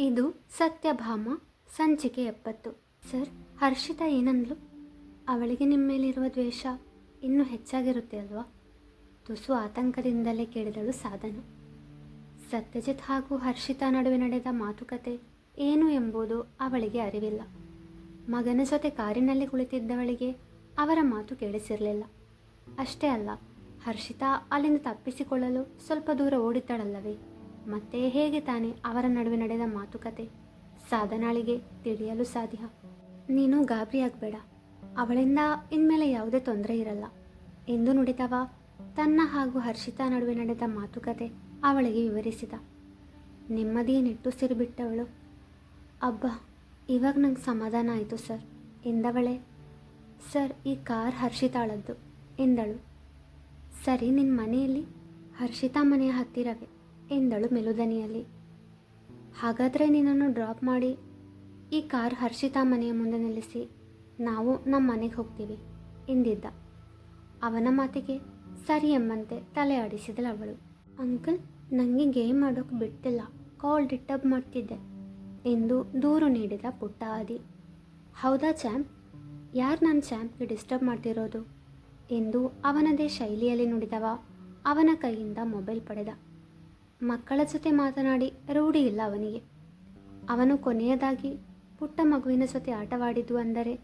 ಇದು ಸತ್ಯಭಾಮ, ಸಂಚಿಕೆ ಎಪ್ಪತ್ತು. ಸರ್, ಹರ್ಷಿತಾ ಏನಂದ್ಲು? ಅವಳಿಗೆ ನಿಮ್ಮ ಮೇಲಿರುವ ದ್ವೇಷ ಇನ್ನೂ ಹೆಚ್ಚಾಗಿರುತ್ತೆ ಅಲ್ವಾ? ತುಸು ಆತಂಕದಿಂದಲೇ ಕೇಳಿದಳು ಸಾಧನ. ಸತ್ಯಜಿತ್ ಹಾಗೂ ಹರ್ಷಿತಾ ನಡುವೆ ನಡೆದ ಮಾತುಕತೆ ಏನು ಎಂಬುದು ಅವಳಿಗೆ ಅರಿವಿಲ್ಲ. ಮಗನ ಜೊತೆ ಕಾರಿನಲ್ಲಿ ಕುಳಿತಿದ್ದವಳಿಗೆ ಅವರ ಮಾತು ಕೇಳಿಸಿರಲಿಲ್ಲ. ಅಷ್ಟೇ ಅಲ್ಲ, ಹರ್ಷಿತಾ ಅಲ್ಲಿಂದ ತಪ್ಪಿಸಿಕೊಳ್ಳಲು ಸ್ವಲ್ಪ ದೂರ ಓಡಿದ್ದಾಳಲ್ಲವೇ? ಮತ್ತೆ ಹೇಗೆ ತಾನೇ ಅವರ ನಡುವೆ ನಡೆದ ಮಾತುಕತೆ? ಸಾಧನಾಳಿಗೆ ತಿಳಿಯಲು ಸಾಧ್ಯ. ನೀನು ಗಾಬರಿಯಾಗಬೇಡ ಅವಳಿಂದ ಇನ್ಮೇಲೆ ಯಾವುದೇ ತೊಂದರೆ ಇರಲ್ಲ. ಎಂದು ನುಡಿದವ, ತನ್ನ ಹಾಗೂ ಹರ್ಷಿತಾ ನಡುವೆ ನಡೆದ ಮಾತುಕತೆ ಅವಳಿಗೆ ವಿವರಿಸಿದ. ನೆಮ್ಮದಿಯ ನಿಟ್ಟುಸಿರು ಬಿಟ್ಟವಳು ಅಬ್ಬ, ಇವಾಗ ನಂಗೆ ಸಮಾಧಾನ ಆಯಿತು ಸರ್ ಎಂದವಳೆ. ಸರ್, ಈ ಕಾರ್ ಹರ್ಷಿತಾಳದ್ದು ಎಂದಳು. ಸರಿ ನಿನ್ನ ಮನೆಯಲ್ಲಿ? ಹರ್ಷಿತಾ ಮನೆಯ ಹತ್ತಿರವೇ. ಎಂದಳು ಮೆಲುದನಿಯಲ್ಲಿ. ಹಾಗಾದರೆ ನಿನ್ನನ್ನು ಡ್ರಾಪ್ ಮಾಡಿ ಈ ಕಾರ್ ಹರ್ಷಿತಾ ಮನೆಯ ಮುಂದೆ ನಿಲ್ಲಿಸಿ, ನಾವು ನಮ್ಮ ಮನೆಗೆ ಹೋಗ್ತೀವಿ ಎಂದಿದ್ದ. ಅವನ ಮಾತಿಗೆ ಸರಿ ಎಂಬಂತೆ ತಲೆ ಆಡಿಸಿದಳು ಅವಳು. ಅಂಕಲ್ ನನಗೆ ಗೇಮ್ ಆಡೋಕೆ ಬಿಡ್ತಿಲ್ಲ, ಕಾಲ್ ಡಿಟ್ಟಬ್ ಮಾಡ್ತಿದ್ದೆ ಎಂದು ದೂರು ನೀಡಿದ ಪುಟ್ಟ ಆದಿ. ಹೌದಾ ಚಾಂಪ್ ಯಾರು ನನ್ನ ಚಾಂಪ್ಗೆ ಡಿಸ್ಟರ್ಬ್ ಮಾಡ್ತಿರೋದು? ಎಂದು ಅವನದೇ ಶೈಲಿಯಲ್ಲಿ ನುಡಿದವ ಅವನ ಕೈಯಿಂದ ಮೊಬೈಲ್ ಪಡೆದ. ಮಕ್ಕಳ ಜೊತೆ ಮಾತನಾಡಿ ರೂಢಿ ಇಲ್ಲ ಅವನಿಗೆ. ಅವನು ಕೊನೆಯದಾಗಿ ಪುಟ್ಟ ಮಗುವಿನ ಜೊತೆ ಆಟವಾಡಿದ್ದು ಅಂದರೆ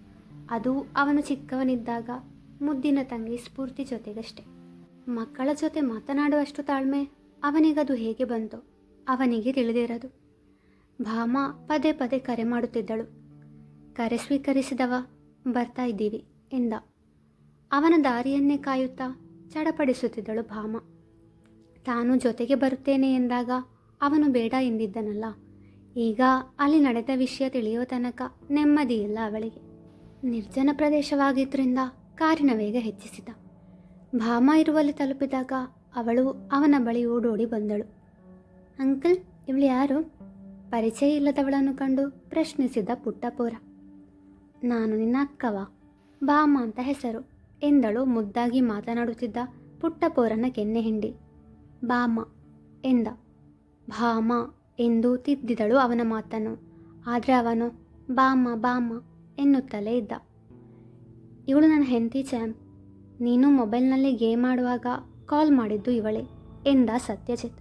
ಅದು ಅವನು ಚಿಕ್ಕವನಿದ್ದಾಗ ಮುದ್ದಿನ ತಂಗಿ ಸ್ಫೂರ್ತಿ ಜೊತೆಗಷ್ಟೆ. ಮಕ್ಕಳ ಜೊತೆ ಮಾತನಾಡುವಷ್ಟು ತಾಳ್ಮೆ ಅವನಿಗದು ಹೇಗೆ ಬಂತೋ ಅವನಿಗೆ ತಿಳಿದಿರದು ಭಾಮ ಪದೇ ಪದೇ ಕರೆ ಮಾಡುತ್ತಿದ್ದಳು. ಕರೆ ಸ್ವೀಕರಿಸಿದವ ಬರ್ತಾ ಇದ್ದೀವಿ ಎಂದ. ಅವನ ದಾರಿಯನ್ನೇ ಕಾಯುತ್ತಾ ಚಡಪಡಿಸುತ್ತಿದ್ದಳು ಭಾಮ. ತಾನು ಜೊತೆಗೆ ಬರುತ್ತೇನೆ ಎಂದಾಗ ಅವನು ಬೇಡ ಎಂದಿದ್ದನಲ್ಲ. ಈಗ ಅಲ್ಲಿ ನಡೆದ ವಿಷಯ ತಿಳಿಯೋ ತನಕ ನೆಮ್ಮದಿಯಿಲ್ಲ ಅವಳಿಗೆ. ನಿರ್ಜನ ಪ್ರದೇಶವಾಗಿದ್ದರಿಂದ ಕಾರಿನ ವೇಗ ಹೆಚ್ಚಿಸಿದ. ಭಾಮ ಇರುವಲ್ಲಿ ತಲುಪಿದಾಗ ಅವಳು ಅವನ ಬಳಿ ಓಡೋಡಿ ಬಂದಳು. ಅಂಕಲ್, ಇವಳು ಯಾರು? ಪರಿಚಯ ಇಲ್ಲದವಳನ್ನು ಕಂಡು ಪ್ರಶ್ನಿಸಿದ ಪುಟ್ಟಪೋರ. ನಾನು ನಿನ್ನ ಅಕ್ಕವ. ಭಾಮ ಅಂತ ಹೆಸರು ಎಂದಳು ಮುದ್ದಾಗಿ ಮಾತನಾಡುತ್ತಿದ್ದ ಪುಟ್ಟಪೋರನ ಕೆನ್ನೆ ಹಿಂಡಿ. ಬಾಮ ಎಂದ. ಭಾಮ ಎಂದು ತಿದ್ದಿದಳು ಅವನ ಮಾತನ್ನು. ಆದರೆ ಅವನು ಬಾಮ ಬಾಮ ಎನ್ನುತ್ತಲೇ ಇದ್ದ. ಇವಳು ನನ್ನ ಹೆಂಡತಿ, ಚಾಮ್. ನೀನು ಮೊಬೈಲ್ನಲ್ಲಿ ಗೇಮ್ ಆಡುವಾಗ ಕಾಲ್ ಮಾಡಿದ್ದು ಇವಳೇ ಎಂದ ಸತ್ಯಜಿತ್.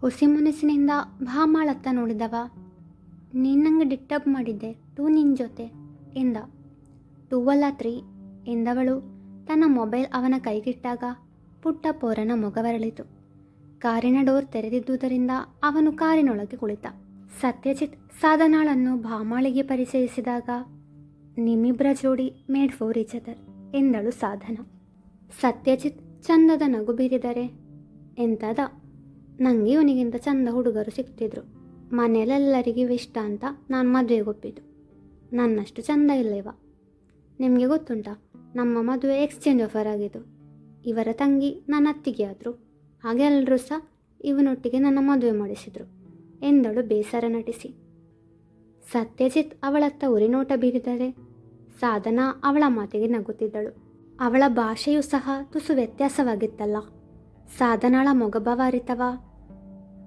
ಹುಸಿ ಮುನಿಸಿನಿಂದ ಭಾಮಾಳತ್ತ ನೋಡಿದವ. ನೀನು ನಂಗೆ ಡಿಸ್ಟರ್ಬ್ ಮಾಡಿದ್ದೆ ಟೂ ನಿನ್ನ ಜೊತೆ ಎಂದ. ಟೂ ಅಲ್ಲ ತ್ರೀ ಎಂದವಳು. ತನ್ನ ಮೊಬೈಲ್ ಅವನ ಕೈಗಿಟ್ಟಾಗ ಪುಟ್ಟ ಪೋರನ ಮೊಗವರಳಿತು ಕಾರಿನ ಡೋರ್ ತೆರೆದಿದ್ದುದರಿಂದ ಅವನು ಕಾರಿನೊಳಗೆ ಕುಳಿತ. ಸತ್ಯಜಿತ್ ಸಾಧನಾಳನ್ನು ಭಾಮಾಳಿಗೆ ಪರಿಚಯಿಸಿದಾಗ ನಿಮ್ಮಿಬ್ಬರ ಜೋಡಿ ಮೇಡ್ ಫೋರ್ ಈಚ್ ಎಂದಳು ಸಾಧನ. ಸತ್ಯಜಿತ್ ಚಂದದ ನಗು ಬೀರಿದರೆ, ಎಂತದ? ನನಗೆ ಇವನಿಗಿಂತ ಚಂದ ಹುಡುಗರು ಸಿಗ್ತಿದ್ರು ಮನೆಯಲ್ಲೆಲ್ಲರಿಗೂ ಇಷ್ಟ ಅಂತ ನಾನು ಮದುವೆಗೊಪ್ಪಿದ್ದು ನನ್ನಷ್ಟು ಚಂದ ಇಲ್ಲ ಇವ ನಿಮಗೆ ಗೊತ್ತುಂಟಾ, ನಮ್ಮ ಮದುವೆ ಎಕ್ಸ್ಚೇಂಜ್ ಆಫರ್ ಆಗಿದ್ದು. ಇವರ ತಂಗಿ ನನ್ನ ಅತ್ತಿಗೆ ಆದರು ಹಾಗೆ ಎಲ್ಲರೂ ಸಹ ಇವನೊಟ್ಟಿಗೆ ನನ್ನ ಮದುವೆ ಮಾಡಿಸಿದರು. ಎಂದಳು ಬೇಸರ ನಟಿಸಿ. ಸತ್ಯಜಿತ್ ಅವಳತ್ತ ಉರಿನೋಟ ಬೀರಿದರೆ ಸಾಧನ ಅವಳ ಮಾತಿಗೆ ನಗುತ್ತಿದ್ದಳು. ಅವಳ ಭಾಷೆಯೂ ಸಹ ತುಸು ವ್ಯತ್ಯಾಸವಾಗಿತ್ತಲ್ಲ. ಸಾಧನಾಳ ಮೊಗಭಾವ ಅರಿತವ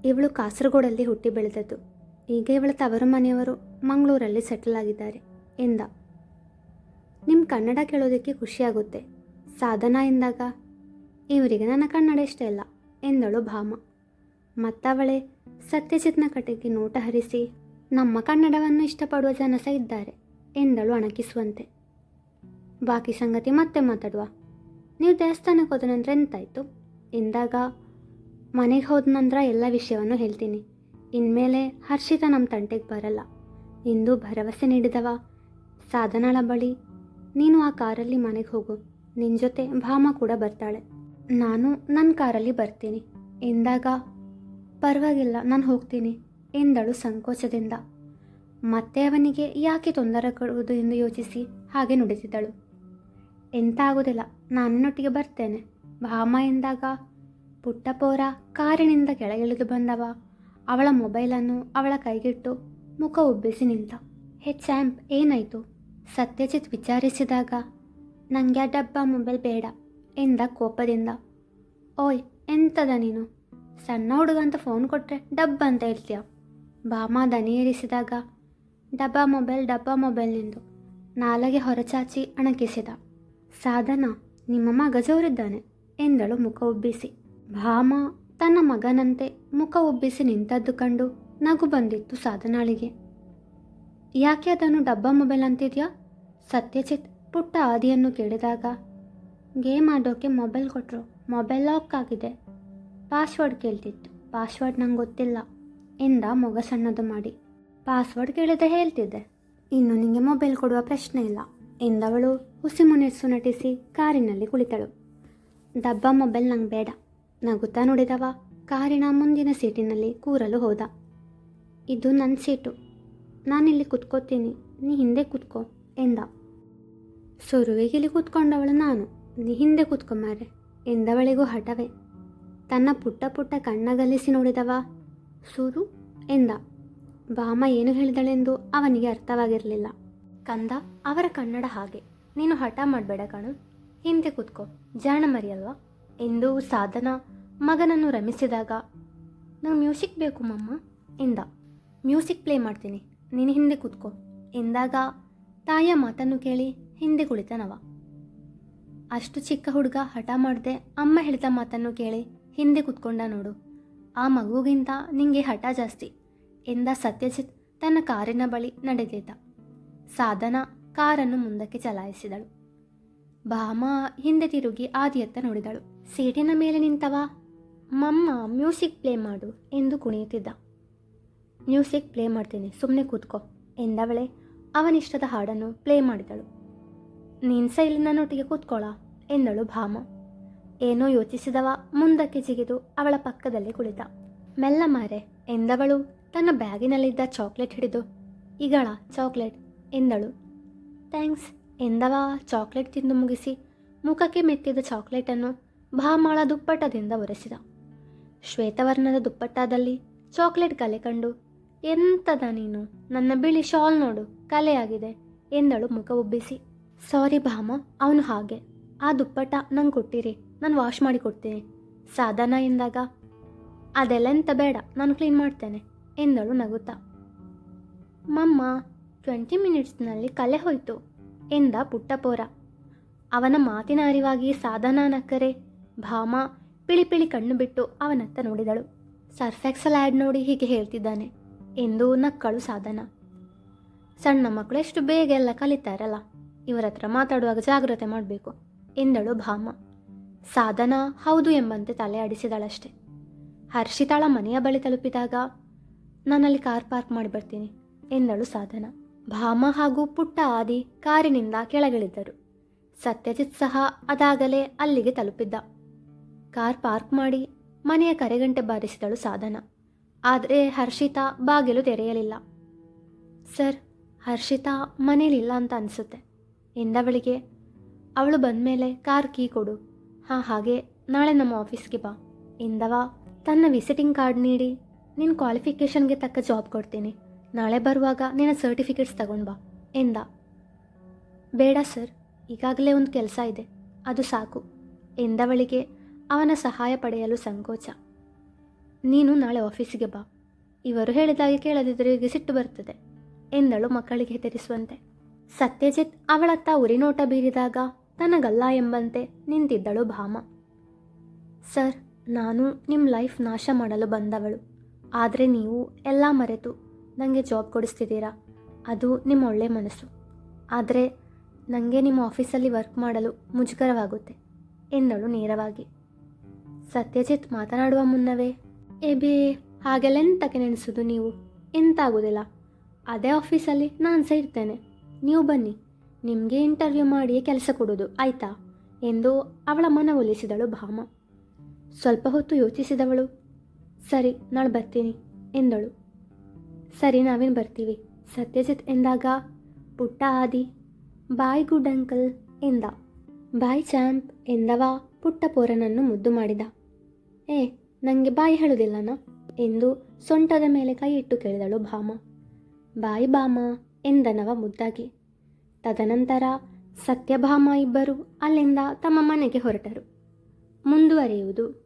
ಇವಳು ಕಾಸರಗೋಡಲ್ಲಿ ಹುಟ್ಟಿ ಬೆಳೆದದ್ದು. ಈಗ ಇವಳ ತವರು ಮನೆಯವರು ಮಂಗಳೂರಲ್ಲಿ ಸೆಟಲ್ ಆಗಿದ್ದಾರೆ, ಎಂದ. ನಿಮ್ಮ ಕನ್ನಡ ಕೇಳೋದಕ್ಕೆ ಖುಷಿಯಾಗುತ್ತೆ, ಸಾಧನ ಎಂದಾಗ. ಇವರಿಗೆ ನನ್ನ ಕನ್ನಡ ಇಷ್ಟ ಇಲ್ಲ. ಎಂದಳು ಭಾಮ. ಮತ್ತವಳೆ ಸತ್ಯಚಿತ್ನ ಕಡೆಗೆ ನೋಟ ಹರಿಸಿ, ನಮ್ಮ ಕನ್ನಡವನ್ನು ಇಷ್ಟಪಡುವ ಜನ ಸಹ ಇದ್ದಾರೆ ಎಂದಳು ಅಣಕಿಸುವಂತೆ. ಬಾಕಿ ಸಂಗತಿ ಮತ್ತೆ ಮಾತಾಡುವ. ನೀವು ದೇವಸ್ಥಾನಕ್ಕೆ ಹೋದ ನಂತರ ಎಂತಾಯಿತು? ಎಂದಾಗ, ಮನೆಗೆ ಹೋದ ನಂತರ ಎಲ್ಲ ವಿಷಯವನ್ನು ಹೇಳ್ತೀನಿ. ಇನ್ಮೇಲೆ ಹರ್ಷಿತ ನಮ್ಮ ತಂಟೆಗೆ ಬರಲ್ಲ. ಎಂದು ಭರವಸೆ ನೀಡಿದವ. ಸಾಧನಳ ಬಳಿ ನೀನು ಆ ಕಾರಲ್ಲಿ ಮನೆಗೆ ಹೋಗು. ನಿನ್ನ ಜೊತೆ ಭಾಮ ಕೂಡ ಬರ್ತಾಳೆ. ನಾನು ನನ್ನ ಕಾರಲ್ಲಿ ಬರ್ತೀನಿ. ಎಂದಾಗ, ಪರವಾಗಿಲ್ಲ, ನಾನು ಹೋಗ್ತೀನಿ ಎಂದಳು ಸಂಕೋಚದಿಂದ. ಮತ್ತೆ ಅವನಿಗೆ ಯಾಕೆ ತೊಂದರೆ ಕೊಡುವುದು ಎಂದು ಯೋಚಿಸಿ ಹಾಗೆ ನುಡಿಸಿದಳು ಎಂತ ಆಗೋದಿಲ್ಲ ನನ್ನೊಟ್ಟಿಗೆ ಬರ್ತೇನೆ. ಭಾಮ ಎಂದಾಗ, ಪುಟ್ಟಪೋರ ಕಾರಿನಿಂದ ಕೆಳಗಿಳಿದು ಬಂದವ. ಅವಳ ಮೊಬೈಲನ್ನು ಅವಳ ಕೈಗಿಟ್ಟು ಮುಖ ಉಬ್ಬಿಸಿ ನಿಂತ. ಹೇ ಚಾಂಪ್ ಏನಾಯಿತು? ಸತ್ಯಜಿತ್ ವಿಚಾರಿಸಿದಾಗ ನನಗೆ ಆ ಡಬ್ಬ, ಮೊಬೈಲ್ ಬೇಡ. ಎಂದ ಕೋಪದಿಂದ. ಓಯ್, ಎಂತದ ನೀನು? ಸಣ್ಣ ಹುಡುಗ ಅಂತ ಫೋನ್ ಕೊಟ್ಟರೆ ಡಬ್ಬ ಅಂತ ಹೇಳ್ತೀಯ? ದನಿ ಏರಿಸಿದಾಗ. ಡಬ್ಬಾ ಮೊಬೈಲ್ ಡಬ್ಬಾ ಮೊಬೈಲ್ನಿಂದು ನಾಲಗೆ ಹೊರಚಾಚಿ ಅಣಕಿಸಿದ. ಸಾಧನ, ನಿಮ್ಮ ಮಗ ಜೋರಿದ್ದಾನೆ ಎಂದಳು ಮುಖ ಉಬ್ಬಿಸಿ. ಭಾಮ ತನ್ನ ಮಗನಂತೆ ಮುಖ ಉಬ್ಬಿಸಿ ನಿಂತದ್ದು ಕಂಡು ನಗು ಬಂದಿತ್ತು ಸಾಧನಾಳಿಗೆ. ಯಾಕೆ ಅದನ್ನು ಡಬ್ಬಾ ಮೊಬೈಲ್ ಅಂತಿದ್ಯಾ? ಸತ್ಯಚಿತ್ ಪುಟ್ಟ ಆದಿಯನ್ನು ಕೇಳಿದಾಗ ಗೇಮ್ ಆಡೋಕ್ಕೆ ಮೊಬೈಲ್ ಕೊಟ್ಟರು ಮೊಬೈಲ್ ಲಾಕ್ ಆಗಿದೆ. ಪಾಸ್ವರ್ಡ್ ಕೇಳ್ತಿತ್ತು. ಪಾಸ್ವರ್ಡ್ ನಂಗೆ ಗೊತ್ತಿಲ್ಲ. ಎಂದ ಮೊಗ ಸಣ್ಣದು ಮಾಡಿ. ಪಾಸ್ವರ್ಡ್ ಕೇಳಿದ್ರೆ ಹೇಳ್ತಿದ್ದೆ. ಇನ್ನು ನಿಮಗೆ ಮೊಬೈಲ್ ಕೊಡುವ ಪ್ರಶ್ನೆ ಇಲ್ಲ. ಎಂದವಳು ಹುಸಿ ಮುನಿಸು ನಟಿಸಿ ಕಾರಿನಲ್ಲಿ ಕುಳಿತಳು. ದಬ್ಬ ಮೊಬೈಲ್ ನಂಗೆ ಬೇಡ. ನಗುತ್ತಾ ನುಡಿದವ. ಕಾರಿನ ಮುಂದಿನ ಸೀಟಿನಲ್ಲಿ ಕೂರಲು ಹೋದ. ಇದು ನನ್ನ ಸೀಟು. ನಾನಿಲ್ಲಿ ಕುತ್ಕೋತೀನಿ. ನೀ ಹಿಂದೆ ಕುತ್ಕೋ ಎಂದ. ಸುರುವಿಗಿಲಿ ಕೂತ್ಕೊಂಡವಳು ನಾನು. ನೀ ಹಿಂದೆ ಕೂತ್ಕೊಂಬಾರೆ ಎಂದವಳಿಗೂ ಹಠವೇ. ತನ್ನ ಪುಟ್ಟ ಪುಟ್ಟ ಕಣ್ಣಗಲಿಸಿ ನೋಡಿದವ ಸೂರು ಎಂದ. ಬಾಮ ಏನು ಹೇಳಿದಳೆಂದು ಅವನಿಗೆ ಅರ್ಥವಾಗಿರಲಿಲ್ಲ. ಕಂದ, ಅವರ ಕನ್ನಡ ಹಾಗೆ. ನೀನು ಹಠ ಮಾಡಬೇಡ ಕಣು. ಹಿಂದೆ ಕೂತ್ಕೋ. ಜಾಣ ಮರಿಯಲ್ವಾ? ಎಂದು ಸಾಧನ ಮಗನನ್ನು ರಮಿಸಿದಾಗ, ನಂಗೆ ಮ್ಯೂಸಿಕ್ ಬೇಕು ಮಮ್ಮ ಎಂದ. ಮ್ಯೂಸಿಕ್ ಪ್ಲೇ ಮಾಡ್ತೀನಿ. ನೀನು ಹಿಂದೆ ಕೂತ್ಕೋ. ಎಂದಾಗ ತಾಯ ಮಾತನ್ನು ಕೇಳಿ ಹಿಂದೆ ಕುಳಿತನವ. ಅಷ್ಟು ಚಿಕ್ಕ ಹುಡುಗ ಹಠ ಮಾಡದೆ ಅಮ್ಮ ಹೇಳಿದ ಮಾತನ್ನು ಕೇಳಿ ಹಿಂದೆ ಕುತ್ಕೊಂಡ ನೋಡು. ಆ ಮಗುಗಿಂತ ನಿಂಗೆ ಹಠ ಜಾಸ್ತಿ. ಎಂದ ಸತ್ಯಜಿತ್ ತನ್ನ ಕಾರಿನ ಬಳಿ ನಡೆದಿದ್ದ. ಸಾಧನ ಕಾರನ್ನು ಮುಂದಕ್ಕೆ ಚಲಾಯಿಸಿದಳು. ಭಾಮ ಹಿಂದೆ ತಿರುಗಿ ಆದಿಯತ್ತ ನೋಡಿದಳು. ಸೀಟಿನ ಮೇಲೆ ನಿಂತವ? ಮಮ್ಮ, ಮ್ಯೂಸಿಕ್ ಪ್ಲೇ ಮಾಡು ಎಂದು ಕುಣಿಯುತ್ತಿದ್ದ. ಮ್ಯೂಸಿಕ್ ಪ್ಲೇ ಮಾಡ್ತೀನಿ ಸುಮ್ಮನೆ ಕೂತ್ಕೋ ಎಂದವಳೆ ಅವನಿಷ್ಟದ ಹಾಡನ್ನು ಪ್ಲೇ ಮಾಡಿದಳು. ನೀನ್ ಸಹ ಇಲ್ಲಿ ನನ್ನೊಟ್ಟಿಗೆ ಕೂತ್ಕೊಳ್ಳ ಎಂದಳು ಭಾಮ. ಏನೋ ಯೋಚಿಸಿದವ, ಮುಂದಕ್ಕೆ ಜಿಗಿದು ಅವಳ ಪಕ್ಕದಲ್ಲಿ ಕುಳಿತ. ಮೆಲ್ಲ ಮಾರೆ, ಎಂದವಳು, ತನ್ನ ಬ್ಯಾಗಿನಲ್ಲಿದ್ದ ಚಾಕ್ಲೇಟ್ ಹಿಡಿದು. ಇಗಳ ಚಾಕ್ಲೇಟ್, ಎಂದಳು. ಥ್ಯಾಂಕ್ಸ್, ಎಂದವ, ಚಾಕ್ಲೇಟ್ ತಿಂದು ಮುಗಿಸಿ. ಮುಖಕ್ಕೆ ಮೆತ್ತಿದ ಚಾಕ್ಲೇಟನ್ನು ಭಾಮಾಳ ದುಪ್ಪಟ್ಟದಿಂದ ಒರೆಸಿದ. ಶ್ವೇತವರ್ಣದ ದುಪ್ಪಟ್ಟಾದಲ್ಲಿ ಚಾಕ್ಲೇಟ್ ಕಲೆ ಕಂಡು, ಎಂತದ ನೀನು? ನನ್ನ ಬಿಳಿ ಶಾಲ್ ನೋಡು, ಕಲೆಯಾಗಿದೆ, ಎಂದಳು ಮುಖ ಉಬ್ಬಿಸಿ. ಸಾರಿ ಭಾಮ. ಅವನು ಹಾಗೆ. ಆ ದುಪ್ಪಟ್ಟ ನಂಗೆ ಕೊಟ್ಟಿರಿ. ನಾನು ವಾಶ್ ಮಾಡಿ ಕೊಡ್ತೀನಿ. ಸಾಧನ ಎಂದಾಗ ಅದೆಲ್ಲ ಎಂತ ಬೇಡ. ನಾನು ಕ್ಲೀನ್ ಮಾಡ್ತೇನೆ ಎಂದಳು ನಗುತ್ತಾ. ಮಮ್ಮ ಟ್ವೆಂಟಿ ಮಿನಿಟ್ಸ್ನಲ್ಲಿ ಕಲೆ ಹೋಯ್ತು ಎಂದ ಪುಟ್ಟಪೋರ. ಅವನ ಮಾತಿನ ಅರಿವಾಗಿ ಸಾಧನ ನಕ್ಕರೆ, ಭಾಮ ಪಿಳಿ ಪಿಳಿ ಕಣ್ಣು ಬಿಟ್ಟು ಅವನತ್ತ ನೋಡಿದಳು. ಸರ್ಫೆಕ್ಸಲ್ ಆ್ಯಡ್ ನೋಡಿ ಹೀಗೆ ಹೇಳ್ತಿದ್ದಾನೆ. ಎಂದು ನಕ್ಕಳು ಸಾಧನ. ಸಣ್ಣ ಮಕ್ಕಳು ಎಷ್ಟು ಬೇಗ ಎಲ್ಲ ಕಲಿತಾರಲ್ಲ. ಇವರ ಹತ್ರ ಮಾತಾಡುವಾಗ ಜಾಗ್ರತೆ ಮಾಡಬೇಕು, ಎಂದಳು ಭಾಮ. ಸಾಧನ, ಹೌದು ಎಂಬಂತೆ ತಲೆ ಆಡಿಸಿದಳಷ್ಟೆ. ಹರ್ಷಿತಾಳ ಮನೆಯ ಬಳಿ ತಲುಪಿದಾಗ ನಾನಲ್ಲಿ ಕಾರ್ ಪಾರ್ಕ್ ಮಾಡಿ ಬರ್ತೀನಿ ಎಂದಳು ಸಾಧನ. ಭಾಮ ಹಾಗೂ ಪುಟ್ಟ ಆದಿ ಕಾರಿನಿಂದ ಕೆಳಗಿಳಿದ್ದರು ಸತ್ಯಜಿತ್ ಸಹ ಅದಾಗಲೇ ಅಲ್ಲಿಗೆ ತಲುಪಿದ್ದ. ಕಾರ್ ಪಾರ್ಕ್ ಮಾಡಿ ಮನೆಯ ಕರೆಗಂಟೆ ಬಾರಿಸಿದಳು ಸಾಧನ. ಆದರೆ ಹರ್ಷಿತಾ ಬಾಗಿಲು ತೆರೆಯಲಿಲ್ಲ. ಸರ್, ಹರ್ಷಿತಾ ಮನೇಲಿಲ್ಲ ಅಂತ ಅನಿಸುತ್ತೆ. ಎಂದವಳಿಗೆ ಅವಳು ಬಂದ ಮೇಲೆ ಕಾರ್ ಕೀ ಕೊಡು. ಹಾಂ, ಹಾಗೆ ನಾಳೆ ನಮ್ಮ ಆಫೀಸ್ಗೆ ಬಾ. ಎಂದವ, ತನ್ನ ವಿಸಿಟಿಂಗ್ ಕಾರ್ಡ್ ನೀಡಿ. ನಿನ್ನ ಕ್ವಾಲಿಫಿಕೇಷನ್ಗೆ ತಕ್ಕ ಜಾಬ್ ಕೊಡ್ತೀನಿ. ನಾಳೆ ಬರುವಾಗ ನಿನ್ನ ಸರ್ಟಿಫಿಕೇಟ್ಸ್ ತಗೊಂಡು ಬಾ. ಎಂದ. ಬೇಡ ಸರ್, ಈಗಾಗಲೇ ಒಂದು ಕೆಲಸ ಇದೆ. ಅದು ಸಾಕು. ಎಂದವಳಿಗೆ ಅವನ ಸಹಾಯ ಪಡೆಯಲು ಸಂಕೋಚ. ನೀನು ನಾಳೆ ಆಫೀಸಿಗೆ ಬಾ. ಇವರು ಹೇಳಿದಾಗೆ ಕೇಳದಿದ್ದರೆ ಸಿಟ್ಟು ಬರ್ತದೆ. ಎಂದಳು ಮಕ್ಕಳಿಗೆ ಹೆದರಿಸುವಂತೆ. ಸತ್ಯಜಿತ್ ಅವಳತ್ತ ಉರಿನೋಟ ಬೀರಿದಾಗ ತನಗಲ್ಲ ಎಂಬಂತೆ ನಿಂತಿದ್ದಳು ಭಾಮ. ಸರ್, ನಾನು ನಿಮ್ಮ ಲೈಫ್ ನಾಶ ಮಾಡಲು ಬಂದವಳು. ಆದರೆ ನೀವು ಎಲ್ಲ ಮರೆತು ನನಗೆ ಜಾಬ್ ಕೊಡಿಸ್ತಿದ್ದೀರಾ? ಅದು ನಿಮ್ಮ ಒಳ್ಳೆ ಮನಸ್ಸು. ಆದರೆ ನನಗೆ ನಿಮ್ಮ ಆಫೀಸಲ್ಲಿ ವರ್ಕ್ ಮಾಡಲು ಮುಜುಗರವಾಗುತ್ತೆ ಎಂದಳು ನೇರವಾಗಿ. ಸತ್ಯಜಿತ್ ಮಾತನಾಡುವ ಮುನ್ನವೇ ಏ ಬೇ ಹಾಗೆಲ್ಲ ಎಂತಕ್ಕೆ ನೆನೆಸೋದು ನೀವು? ಎಂತಾಗೋದಿಲ್ಲ. ಅದೇ ಆಫೀಸಲ್ಲಿ ನಾನು ಸಹ ಇರ್ತೇನೆ ನೀವು ಬನ್ನಿ. ನಿಮಗೆ ಇಂಟರ್ವ್ಯೂ ಮಾಡಿಯೇ ಕೆಲಸ ಕೊಡೋದು, ಆಯ್ತಾ? ಎಂದು ಅವಳ ಮನವೊಲಿಸಿದಳು ಭಾಮ. ಸ್ವಲ್ಪ ಹೊತ್ತು ಯೋಚಿಸಿದವಳು. ಸರಿ, ನಾಳೆ ಬರ್ತೀನಿ, ಎಂದಳು. ಸರಿ, ನಾವೇನು ಬರ್ತೀವಿ, ಸತ್ಯಜಿತ್ ಎಂದಾಗ, ಪುಟ್ಟ ಆದಿ, ಬಾಯ್ ಗುಡ್ ಅಂಕಲ್ ಎಂದ. ಬಾಯ್ ಚಾಂಪ್ ಎಂದವ, ಪುಟ್ಟ ಪೋರನನ್ನು ಮುದ್ದು ಮಾಡಿದ. ಏ ನನಗೆ ಬಾಯಿ ಹೇಳುವುದಿಲ್ಲನ ಎಂದು ಸೊಂಟದ ಮೇಲೆ ಕೈ ಇಟ್ಟು ಕೇಳಿದಳು ಭಾಮ. ಬಾಯ್ ಬಾಮ ಎಂದನವ ಮುದ್ದಾಗಿ. ತದನಂತರ ಸತ್ಯಭಾಮ ಇಬ್ಬರು ಅಲ್ಲಿಂದ ತಮ್ಮ ಮನೆಗೆ ಹೊರಟರು. ಮುಂದುವರಿಯುವುದು